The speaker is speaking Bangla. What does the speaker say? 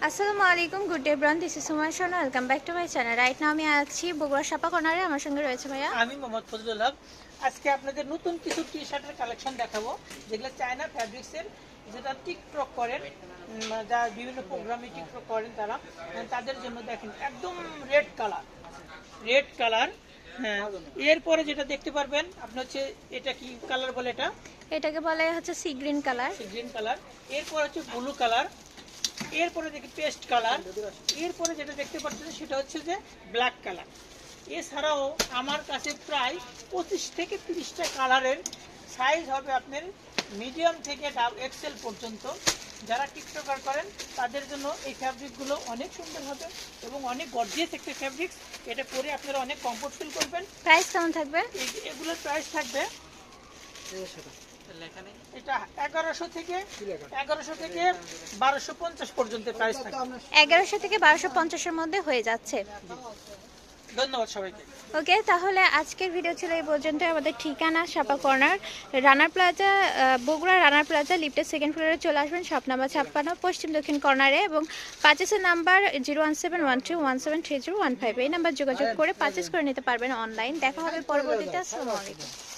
আসসালামু আলাইকুম good day bran this is Sumai Sharma welcome back to my channel right now আমি আছি বগুড়া সাপা কর্নারে আমার সঙ্গে রয়েছে ভাইয়া। আমি মোহাম্মদ ফজলুল হক। আজকে আপনাদের নতুন কিছু টি শার্টের কালেকশন দেখাবো যেগুলো চায়না ফ্যাব্রিক্সের যেটা টিকটক করেন যা বিভিন্ন প্রোগ্রামে টিকটক করেন তারা তাদের জন্য দেখেন একদম রেড কালার রেড কালার হ্যাঁ। এরপরে যেটা দেখতে পারবেন আপনি হচ্ছে এটা কি কালার বলে এটা? এটাকে বলে হচ্ছে sea green colour sea green colour এরপর হচ্ছে ব্লু কালার এরপরে দেখি পেস্ট কালার এরপরে যেটা দেখতে পাচ্ছেন সেটা হচ্ছে যে ব্ল্যাক কালার এছাড়াও আমার কাছে প্রায় পঁচিশ থেকে তিরিশটা কালারের সাইজ হবে আপনার মিডিয়াম থেকে ডাব এক্সেল পর্যন্ত। যারা টিকটকার করেন তাদের জন্য এই ফ্যাব্রিকগুলো অনেক সুন্দর হবে এবং অনেক গর্জিয়াস একটা ফ্যাব্রিক্স এটা পরে আপনারা অনেক কমফোর্ট ফিল করবেন। প্রাইস কেমন থাকবে? এগুলোর প্রাইস থাকবে এটা এগারোশো থেকে এগারোশো থেকে বারোশো পঞ্চাশ পর্যন্ত প্রাইস থাকবে এগারোশো থেকে বারোশো পঞ্চাশের মধ্যে হয়ে যাচ্ছে ধন্যবাদ সবাইকে ওকে তাহলে আজকের ভিডিও ছিল এই পর্যন্ত আমাদের ঠিকানা Sapa corner runner plaza Bogura runner plaza লিফটের সেকেন্ড ফ্লোরে চলে আসবেন শপ নাম্বার ছাপ্পান্ন পশ্চিম দক্ষিণ কর্নারে এবং পার্চেসের number zero one seven one two one seven three zero one five এই নাম্বার যোগাযোগ করে পার্চেস করে নিতে পারবেন অনলাইন দেখা হবে পরবর্তীতে আসসালামু আলাইকুম